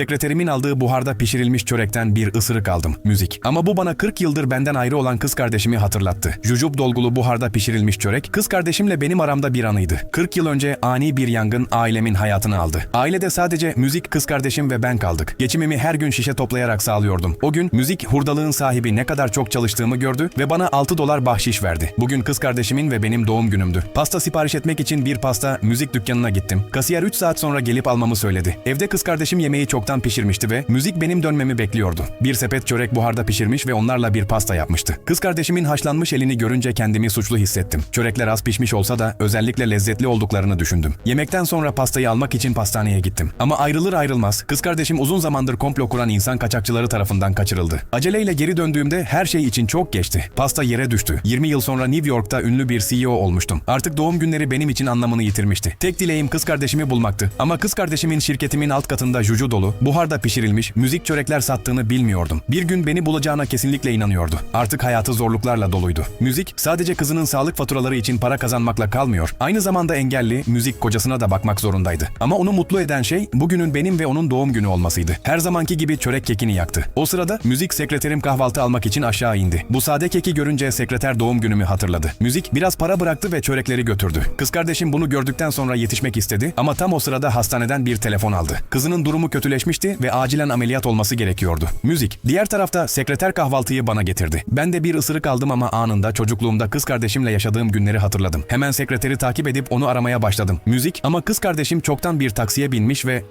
sekreterimin aldığı buharda pişirilmiş çörekten bir ısırık aldım. Müzik. Ama bu bana 40 yıldır benden ayrı olan kız kardeşimi hatırlattı. Jujup dolgulu buharda pişirilmiş çörek kız kardeşimle benim aramda bir anıydı. 40 yıl önce ani bir yangın ailemin hayatını aldı. Ailede sadece müzik kız kardeşim ve ben kaldık. Geçimimi her gün şişe toplayarak sağlıyordum. O gün müzik hurdalığın sahibi ne kadar çok çalıştığımı gördü ve bana 6 dolar bahşiş verdi. Bugün kız kardeşimin ve benim doğum günümdü. Pasta sipariş etmek için bir pasta müzik dükkanına gittim. Kasiyer 3 saat sonra gelip almamı söyledi. Evde kız kardeşim yemeği çoktan pişirmişti ve müzik benim dönmemi bekliyordu. Bir sepet çörek buharda pişirmiş ve onlarla bir pasta yapmıştı. Kız kardeşimin haşlanmış elini görünce kendimi suçlu hissettim. Çörekler az pişmiş olsa da özellikle lezzetli olduklarını düşündüm. Yemekten sonra pastayı almak için pastaneye gittim. Ama ayrılır ayrılmaz kız kardeşim uzun zamandır komplo kuran insan kaçakçıları tarafından kaçırıldı. Aceleyle geri döndüğümde her şey için çok geçti. Pasta yere düştü. 20 yıl sonra New York'ta ünlü bir CEO olmuştum. Artık doğum günleri benim için anlamını yitirmişti. Tek dileğim kız kardeşimi bulmaktı. Ama kız kardeşimin şirketimin alt katında juju dolu, buharda pişirilmiş, müzik çörekler sattığını bilmiyordum. Bir gün beni bulacağına kesinlikle inanıyordu. Artık hayatı zorluklarla doluydu. Müzik sadece kızının sağlık faturaları için para kazanmakla kalmıyor. Aynı zamanda engelli, müzik kocasına da bakmak zorundaydı. Ama onu mutlu eden şey bugünün benim ve onun doğum günü olmasıydı. Her zamanki gibi çörek kekini yaktı. O sırada müzik sekreterim kahvaltı almak için aşağı indi. Bu sade keki görünce sekreter doğum günümü hatırladı. Müzik biraz para bıraktı ve çörekleri götürdü. Kız kardeşim bunu gördükten sonra yetişmek istedi ama tam o sırada hastaneden bir telefon aldı. Kızının durumu kötüleşmişti ve acilen ameliyat olması gerekiyordu. Müzik. Diğer tarafta sekreter kahvaltıyı bana getirdi. Ben de bir ısırık aldım ama anında çocukluğumda kız kardeşimle yaşadığım günleri hatırladım. Hemen sekreteri takip edip onu aramaya başladım. Müzik ama kız kardeşim çoktan bir taksiye binmiş ve